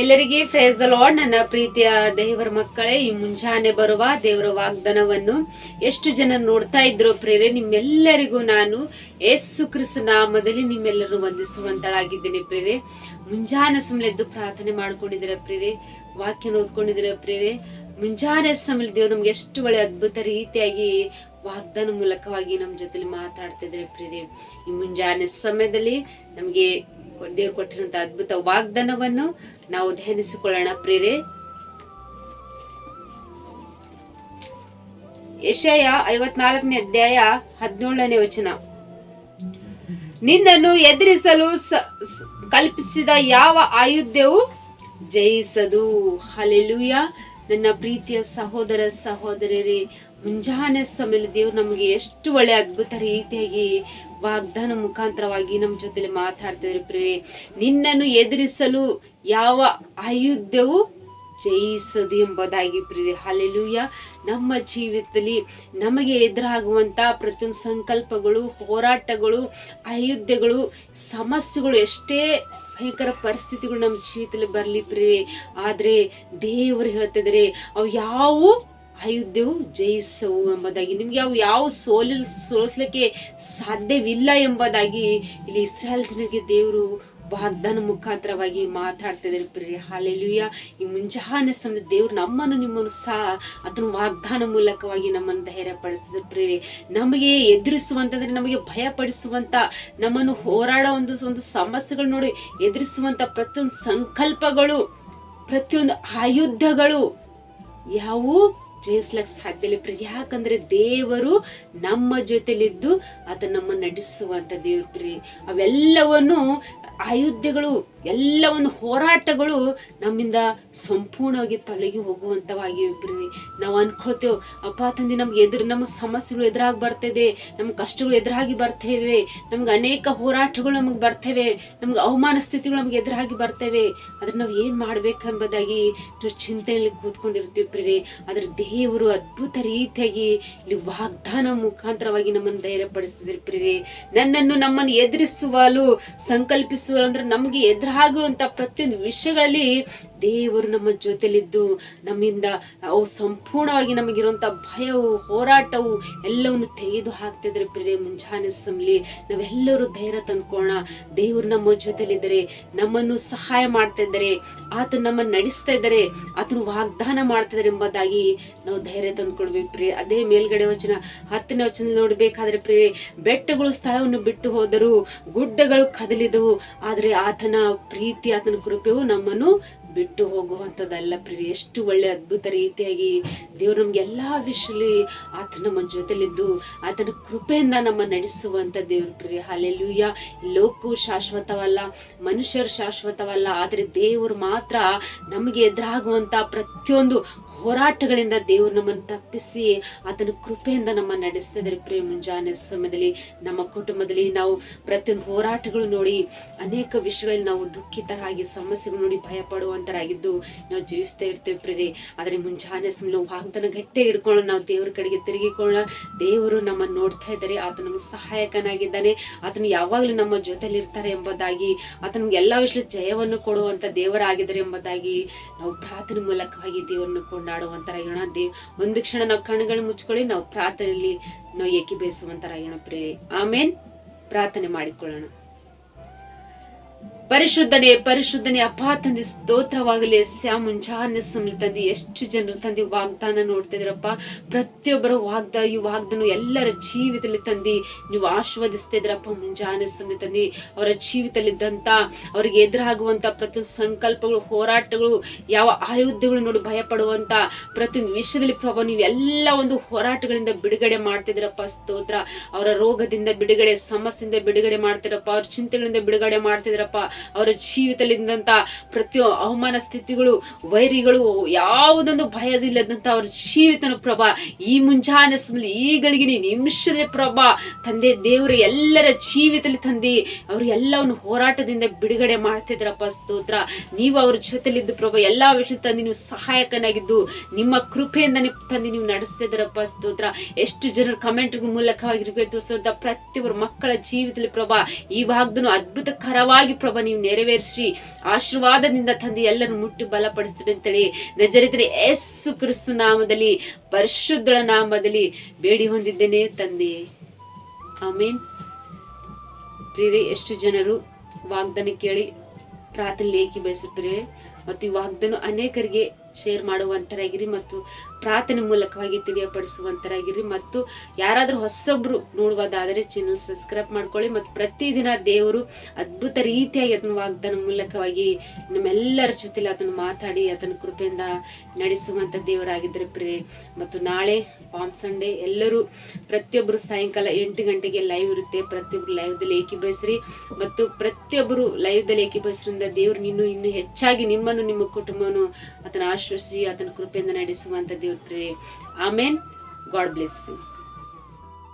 ಎಲ್ಲರಿಗೆ phrase lord ನನ್ನ ಪ್ರೀತಿಯ ದೇವರ ಮಕ್ಕಳೇ, ಈ ಮುಂಜಾನೆ ಬರುವ ದೇವರ ವಾಗ್ದಾನವನ್ನು ಎಷ್ಟು ಜನ ನೋಡ್ತಾ ಇದ್ರು ಪ್ರೇರೆ, ನಿಮ್ಮೆಲ್ಲರಿಗೂ ನಾನು ಯೇಸು ಕ್ರಿಸ್ತ ನಾಮದಲ್ಲಿ ನಿಮ್ಮೆಲ್ಲರೂ ವಂದಿಸುವಂತಳಾಗಿದ್ದೇನೆ ಪ್ರೇರೆ. ಮುಂಜಾನೆ ಸಮಲೆದ್ದು ಪ್ರಾರ್ಥನೆ ಮಾಡ್ಕೊಂಡಿದ್ದೀರ ಪ್ರೇರೆ? ವಾಕ್ಯನ ಓದ್ಕೊಂಡಿದ್ದೀರ ಪ್ರೇರೆ? ಮುಂಜಾನೆ ಸಮಯ ದೇವ್ರು ನಮ್ಗೆ ಎಷ್ಟು ಒಳ್ಳೆ ಅದ್ಭುತ ರೀತಿಯಾಗಿ ವಾಗ್ದಾನ ಮೂಲಕವಾಗಿ ನಮ್ಮ ಜೊತೆಲಿ ಮಾತಾಡ್ತಿದ್ರೆ ಪ್ರೇರೆ. ಈ ಮುಂಜಾನೆ ಸಮಯದಲ್ಲಿ ನಮ್ಗೆ ದೇವ್ರು ಕೊಟ್ಟಿರಂತ ಅದ್ಭುತ ವಾಗ್ದಾನವನ್ನು ನಾವು ಧ್ಯಾನಿಸಿಕೊಳ್ಳೋಣ ಪ್ರೇರೆ ಯಶಯ ಐವತ್ನಾಲ್ಕನೇ ಅಧ್ಯಾಯ ಹದಿನೇಳನೇ ವಚನ. ನಿನ್ನನ್ನು ಎದುರಿಸಲು ಕಲ್ಪಿಸಿದ ಯಾವ ಆಯುಧ್ಯವು ಜಯಿಸದು? ಹಲೆಲುಯ ನನ್ನ ಪ್ರೀತಿಯ ಸಹೋದರ ಸಹೋದರರೇ, ಮುಂಜಾನೆ ಸಮಯದಲ್ಲಿ ದೇವ್ರು ನಮಗೆ ಎಷ್ಟು ಒಳ್ಳೆ ಅದ್ಭುತ ರೀತಿಯಾಗಿ ವಾಗ್ದಾನ ಮುಖಾಂತರವಾಗಿ ನಮ್ಮ ಜೊತೆಲಿ ಮಾತಾಡ್ತಿದ್ರು ಪ್ರೇ ನಿನ್ನನ್ನು ಎದುರಿಸಲು ಯಾವ ಆಯುಧವು ಜಯಿಸದು ಎಂಬುದಾಗಿ ಪ್ರೀತಿ ಹಾಲೆಲೂಯ ನಮ್ಮ ಜೀವಿತದಲ್ಲಿ ನಮಗೆ ಎದುರಾಗುವಂತ ಪ್ರತಿಯೊಂದು ಸಂಕಲ್ಪಗಳು, ಹೋರಾಟಗಳು, ಆಯುಧಗಳು, ಸಮಸ್ಯೆಗಳು ಎಷ್ಟೇ ಭಯಂಕರ ಪರಿಸ್ಥಿತಿಗಳು ನಮ್ಮ ಜೀವಿತದಲ್ಲಿ ಬರಲಿ ಪ್ರೇ ಆದರೆ ದೇವರು ಹೇಳ್ತಿದ್ರೆ, ಅವು ಯಾವ ಆಯುಧವು ಜಯಿಸವು ಎಂಬುದಾಗಿ. ನಿಮ್ಗೆ ಅವು ಯಾವ ಸೋಲಿಲ್ ಸೋಲಿಸ್ಲಿಕ್ಕೆ ಸಾಧ್ಯವಿಲ್ಲ ಎಂಬುದಾಗಿ ಇಲ್ಲಿ ಇಸ್ರಾಯೇಲ್ ಜನರಿಗೆ ದೇವರು ವಾಗ್ದಾನ ಮುಖಾಂತರವಾಗಿ ಮಾತಾಡ್ತಿದ್ದಾರೆ ಪ್ರಿಯ ಹಾಲೆಲುಯ್ಯ. ಈ ಮುಂಜಾನೆ ಸಮಯ ದೇವ್ರು ನಮ್ಮನ್ನು ನಿಮ್ಮನ್ನು ಸಹ ಅದನ್ನು ವಾಗ್ದಾನ ಮೂಲಕವಾಗಿ ನಮ್ಮನ್ನು ಧೈರ್ಯಪಡಿಸಿದ್ರು ಪ್ರಿಯರಿ. ನಮಗೆ ಎದುರಿಸುವಂತಂದ್ರೆ ನಮಗೆ ಭಯಪಡಿಸುವಂತ ನಮ್ಮನ್ನು ಹೋರಾಡೋ ಒಂದು ಒಂದು ಸಮಸ್ಯೆಗಳು ನೋಡಿ ಎದುರಿಸುವಂತ ಪ್ರತಿಯೊಂದು ಸಂಕಲ್ಪಗಳು, ಪ್ರತಿಯೊಂದು ಆಯುಧಗಳು ಯಾವುವು ಜಯಿಸ್ಲಕ್ ಸಾಧ್ಯ ಇಲ್ಲ ಪ್ರಿಯ ಯಾಕಂದ್ರೆ ದೇವರು ನಮ್ಮ ಜೊತೆಲಿದ್ದು ಅದನ್ನ ನಮ್ಮ ನಡೆಸುವಂತ ದೇವ್ರ ಪ್ರಿಯ ಅವೆಲ್ಲವನ್ನು ಆಯುಧಗಳು ಎಲ್ಲವನ್ನು ಹೋರಾಟಗಳು ನಮ್ಮಿಂದ ಸಂಪೂರ್ಣವಾಗಿ ತೊಲಗಿ ಹೋಗುವಂಥವಾಗಿವೆ ಪ್ರಿಯ ನಾವು ಅನ್ಕೊಳ್ತೇವೆ, ಅಪ್ಪ ತಂದೆ, ನಮ್ಗೆ ಎದುರು, ನಮ್ಮ ಸಮಸ್ಯೆಗಳು ಎದುರಾಗಿ ಬರ್ತಿದೆ ನಮ್ಮ ಕಷ್ಟಗಳು ಎದುರಾಗಿ ಬರ್ತೇವೆ, ನಮ್ಗೆ ಅನೇಕ ಹೋರಾಟಗಳು ನಮಗೆ ಬರ್ತೇವೆ, ನಮ್ಗೆ ಅವಮಾನ ಸ್ಥಿತಿಗಳು ನಮ್ಗೆ ಎದುರಾಗಿ ಬರ್ತೇವೆ. ಅದ್ರ ನಾವು ಏನು ಮಾಡ್ಬೇಕೆಂಬುದಾಗಿ ನಾವು ಚಿಂತೆಯಲ್ಲಿ ಕೂತ್ಕೊಂಡಿರ್ತೀವಿ ಪ್ರಿಯೆ ಆದ್ರೆ ದೇವರು ಅದ್ಭುತ ರೀತಿಯಾಗಿ ಇಲ್ಲಿ ವಾಗ್ದಾನ ಮುಖಾಂತರವಾಗಿ ನಮ್ಮನ್ನು ಧೈರ್ಯಪಡಿಸ್ತಿದ್ರು ಪ್ರಿಯೆ ನನ್ನನ್ನು ನಮ್ಮನ್ನು ಎದುರಿಸುವಲು ಸಂಕಲ್ಪಿಸುವ ಅಂದ್ರೆ ನಮಗೆ ಎದುರಾಗುವಂತ ಪ್ರತಿಯೊಂದು ವಿಷಯಗಳಲ್ಲಿ ದೇವರು ನಮ್ಮ ಜೊತೆಲಿದ್ದು, ನಮ್ಮಿಂದ ಅವು ಸಂಪೂರ್ಣವಾಗಿ ನಮಗಿರುವಂಥ ಭಯವು, ಹೋರಾಟವು ಎಲ್ಲವನ್ನು ತೆಗೆದು ಹಾಕ್ತಿದ್ರೆ ಪ್ರಿಯ ಮುಂಜಾನೆ ಸಮಲಿ, ನಾವೆಲ್ಲರೂ ಧೈರ್ಯ ತಂದ್ಕೋಣ ದೇವರು ನಮ್ಮ ಜೊತೆಲಿದ್ದಾರೆ, ನಮ್ಮನ್ನು ಸಹಾಯ ಮಾಡ್ತಾ ಇದ್ದಾರೆ ಆತನ ನಮ್ಮನ್ನು ನಡೆಸ್ತಾ ಇದ್ದಾರೆ ಆತನು ವಾಗ್ದಾನ ಮಾಡ್ತಿದ್ದಾರೆ ಎಂಬುದಾಗಿ ನಾವು ಧೈರ್ಯ ತಂದ್ಕೊಳ್ಬೇಕು ಪ್ರಿಯ ಅದೇ ಮೇಲ್ಗಡೆ ವಚನ, ಹತ್ತನೇ ವಚನ ನೋಡಬೇಕಾದ್ರೆ ಪ್ರಿಯ ಬೆಟ್ಟಗಳು ಸ್ಥಳವನ್ನು ಬಿಟ್ಟು ಹೋದರು ಗುಡ್ಡಗಳು ಕದಲಿದವು, ಆದರೆ ಆತನ ಪ್ರೀತಿ, ಆತನ ಕೃಪೆಯು ನಮ್ಮನ್ನು ಬಿಟ್ಟು ಹೋಗುವಂಥದ್ದಲ್ಲ ಪ್ರಿಯ, ಎಷ್ಟು ಒಳ್ಳೆ ಅದ್ಭುತ ರೀತಿಯಾಗಿ ದೇವ್ರು ನಮ್ಗೆ ಎಲ್ಲ ವಿಷಯದಲ್ಲಿ ಆತನ ನಮ್ಮ ಜೊತೆಲಿದ್ದು, ಆತನ ಕೃಪೆಯಿಂದ ನಮ್ಮ ನಡೆಸುವಂತ ದೇವ್ರ ಪ್ರಿಯ. ಅಲ್ಲೆಲ್ಲೂಯ್ಯ ಲೋಕವು ಶಾಶ್ವತವಲ್ಲ, ಮನುಷ್ಯರು ಶಾಶ್ವತವಲ್ಲ, ಆದರೆ ದೇವರು ಮಾತ್ರ ನಮಗೆ ಎದುರಾಗುವಂಥ ಪ್ರತಿಯೊಂದು ಹೋರಾಟಗಳಿಂದ ದೇವರು ನಮ್ಮನ್ನು ತಪ್ಪಿಸಿ ಆತನ ಕೃಪೆಯಿಂದ ನಮ್ಮ ನಡೆಸ್ತಿದ್ದಾರೆ ಪ್ರಿಯ ಮುಂಜಾನೆ ಸಮಯದಲ್ಲಿ. ನಮ್ಮ ಕುಟುಂಬದಲ್ಲಿ ನಾವು ಪ್ರತಿಯೊಂದು ಹೋರಾಟಗಳು ನೋಡಿ, ಅನೇಕ ವಿಷಯಗಳಲ್ಲಿ ನಾವು ದುಃಖಿತರಾಗಿ, ಸಮಸ್ಯೆಗಳು ನೋಡಿ ಭಯ ಪಡುವಂತರಾಗಿದ್ದು ನಾವು ಜೀವಿಸ್ತಾ ಇರ್ತೇವೆ ಪ್ರೇರಿ ಆದರೆ ಮುಂಜಾನೆ ಸಮಯ ವಾಗ್ದಾನ ಗಟ್ಟೆ ಹಿಡ್ಕೊಳ್ಳೋಣ, ನಾವು ದೇವರ ಕಡೆಗೆ ತಿರುಗಿಕೊಳ್ಳೋಣ. ದೇವರು ನಮ್ಮನ್ನು ನೋಡ್ತಾ ಇದ್ದಾರೆ ಆತ ನಮ್ಮ ಸಹಾಯಕನಾಗಿದ್ದಾನೆ. ಆತನು ಯಾವಾಗಲೂ ನಮ್ಮ ಜೊತೆಲಿ ಇರ್ತಾರೆ ಎಂಬುದಾಗಿ, ಆತನಿಗೆ ಎಲ್ಲ ವಿಷಯ ಜಯವನ್ನು ಕೊಡುವಂತ ದೇವರಾಗಿದ್ದಾರೆ ಎಂಬುದಾಗಿ ನಾವು ಪ್ರಾರ್ಥನೆ ಮೂಲಕವಾಗಿ ದೇವರನ್ನು ಕೊಂಡಾಡುವಂತರಾಗೋಣ ದೇವ್ ಒಂದು ಕ್ಷಣ ನಾವು ಕಣ್ಣುಗಳು ಮುಚ್ಕೊಳ್ಳಿ, ನಾವು ಪ್ರಾರ್ಥನೆಯಲ್ಲಿ ನಾವು ಏಕಿ ಬೇಯಿಸುವಂತರಾಗೋಣ ಪ್ರೇ ಆಮೇನ್. ಪ್ರಾರ್ಥನೆ ಮಾಡಿಕೊಳ್ಳೋಣ. ಪರಿಶುದ್ಧನೆ ಪರಿಶುದ್ಧನೆ ಅಪ್ಪ ತಂದೆ ಸ್ತೋತ್ರವಾಗಲಿ. ಸ್ಯಾ ಮುಂಜಾನೆ ಸಮಯ ತಂದೆ, ಎಷ್ಟು ಜನರು ತಂದೆ ವಾಗ್ದಾನ ನೋಡ್ತಿದ್ರಪ್ಪ ಪ್ರತಿಯೊಬ್ಬರ ವಾಗ್ದ, ಈ ವಾಗ್ದಾನ ಎಲ್ಲರ ಜೀವಿತದಲ್ಲಿ ತಂದಿ. ನೀವು ಆಶೀರ್ವದಿಸ್ತಾ ಇದ್ರಪ್ಪ ಮುಂಜಾನೆ ಸಮಯ ತಂದೆ. ಅವರ ಜೀವಿತಲ್ಲಿದ್ದಂಥ ಅವ್ರಿಗೆ ಎದುರಾಗುವಂಥ ಪ್ರತಿಯೊಂದು ಸಂಕಲ್ಪಗಳು, ಹೋರಾಟಗಳು, ಯಾವ ಆಯುಧಗಳು ನೋಡಿ ಭಯ ಪಡುವಂತ ಪ್ರತಿಯೊಂದು ವಿಷಯದಲ್ಲಿ ಪ್ರಭು, ನೀವು ಎಲ್ಲ ಒಂದು ಹೋರಾಟಗಳಿಂದ ಬಿಡುಗಡೆ ಮಾಡ್ತಿದ್ರಪ್ಪ ಸ್ತೋತ್ರ. ಅವರ ರೋಗದಿಂದ ಬಿಡುಗಡೆ, ಸಮಸ್ಯೆಯಿಂದ ಬಿಡುಗಡೆ ಮಾಡ್ತಿರಪ್ಪ ಅವ್ರ ಚಿಂತೆಗಳಿಂದ ಬಿಡುಗಡೆ ಮಾಡ್ತಿದ್ರಪ್ಪ ಅವರ ಜೀವಿತದಲ್ಲಿದ್ದಂಥ ಪ್ರತಿಯೊ ಅವಮಾನ ಸ್ಥಿತಿಗಳು, ವೈರಿಗಳು, ಯಾವುದೊಂದು ಭಯದಿಲ್ಲದಂತ ಅವರ ಜೀವಿತನ ಪ್ರಭಾ, ಈ ಮುಂಜಾನೆ ಸಮಯ ಈಗಳಿಗೆ ನಿಮಿಷದ ಪ್ರಭಾ, ತಂದೆ ದೇವರ, ಎಲ್ಲರ ಜೀವಿತದಲ್ಲಿ ತಂದೆ, ಅವರು ಎಲ್ಲವನ್ನು ಹೋರಾಟದಿಂದ ಬಿಡುಗಡೆ ಮಾಡ್ತಿದ್ರಪ್ಪ ಸ್ತೋತ್ರ. ನೀವು ಅವ್ರ ಜೊತೆಲಿದ್ದು ಪ್ರಭಾ, ಎಲ್ಲಾ ವಿಷಯ ತಂದೆ ನೀವು ಸಹಾಯಕನಾಗಿದ್ದು, ನಿಮ್ಮ ಕೃಪೆಯಿಂದ ತಂದೆ ನೀವು ನಡೆಸ್ತಿದ್ರಪ್ಪ ಸ್ತೋತ್ರ. ಎಷ್ಟು ಜನರು ಕಮೆಂಟ್ ಮೂಲಕವಾಗಿರ್ಬೇಕು ಪ್ರತಿಯೊಬ್ಬರ ಮಕ್ಕಳ ಜೀವಿತದಲ್ಲಿ ಪ್ರಭಾ, ಈ ಭಾಗದನ್ನು ಅದ್ಭುತಕರವಾಗಿ ಪ್ರಭಾ ನೀವು ನೆರವೇರಿಸಿ ಆಶೀರ್ವಾದದಿಂದ ತಂದೆ ಎಲ್ಲರೂ ಮುಟ್ಟಿ ಬಲಪಡಿಸ್ತೀರಿ ಅಂತೇಳಿ ನಜರಿತರೆ ಯೇಸು ಕ್ರಿಸ್ತ ನಾಮದಲ್ಲಿ, ಪರಿಶುದ್ಧಳ ನಾಮದಲ್ಲಿ ಬೇಡಿ ಹೊಂದಿದ್ದೇನೆ ತಂದೆ. ಆಮೇನ್. ಪ್ರಿಯರೇ, ಎಷ್ಟು ಜನರು ವಾಗ್ದಾನ ಕೇಳಿ ಪ್ರಾರ್ಥನೆ ಲೇಖಿ ಬಯಸುತ್ತೀರಿ? ಮತ್ತು ಈ ವಾಗ್ದಾನ ಅನೇಕರಿಗೆ ಶೇರ್ ಮಾಡುವಂತರಾಗಿರಿ ಮತ್ತು ಪ್ರಾರ್ಥನೆ ಮೂಲಕವಾಗಿ ತಿಳಿಯಪಡಿಸುವಂತರಾಗಿರಿ ಮತ್ತು ಯಾರಾದರೂ ಹೊಸೊಬ್ರು ನೋಡುವುದಾದರೆ ಚಾನಲ್ ಸಬ್ಸ್ಕ್ರೈಬ್ ಮಾಡ್ಕೊಳ್ಳಿ. ಮತ್ತು ಪ್ರತಿದಿನ ದೇವರು ಅದ್ಭುತ ರೀತಿಯಾಗಿ ಅದನ್ನು ವಾಗ್ದಾನ ಮೂಲಕವಾಗಿ ನಮ್ಮೆಲ್ಲರ ಜೊತೆಲಿ ಅದನ್ನು ಮಾತಾಡಿ, ಅದನ್ನ ಕೃಪೆಯಿಂದ ನಡೆಸುವಂಥ ದೇವರಾಗಿದ್ದರೆ ಪ್ರೇ ಮತ್ತು ನಾಳೆ ಪಾಮ್ ಸಂಡೇ ಎಲ್ಲರೂ ಪ್ರತಿಯೊಬ್ಬರು ಸಾಯಂಕಾಲ ಎಂಟು ಗಂಟೆಗೆ ಲೈವ್ ಇರುತ್ತೆ. ಪ್ರತಿಯೊಬ್ಬರು ಲೈವ್ದಲ್ಲಿ ಏಕೀಭವಿಸ್ರಿ. ಮತ್ತು ಪ್ರತಿಯೊಬ್ಬರು ಲೈವ್ದಲ್ಲಿ ಏಕೀಭವಿಸ್ರಿಂದ ದೇವ್ರು ಇನ್ನೂ ಇನ್ನೂ ಹೆಚ್ಚಾಗಿ ನಿಮ್ಮನ್ನು, ನಿಮ್ಮ ಕುಟುಂಬವನ್ನು ಅದನ್ನು ಆಶ್ರಯಿಸಿ, ಅದನ್ನ ಕೃಪೆಯಿಂದ ನಡೆಸುವಂತ ದೇವ್ರ ಪ್ರಿಯರೇ ಆಮೇನ್ ಗಾಡ್ ಬ್ಲೆಸ್ ಯು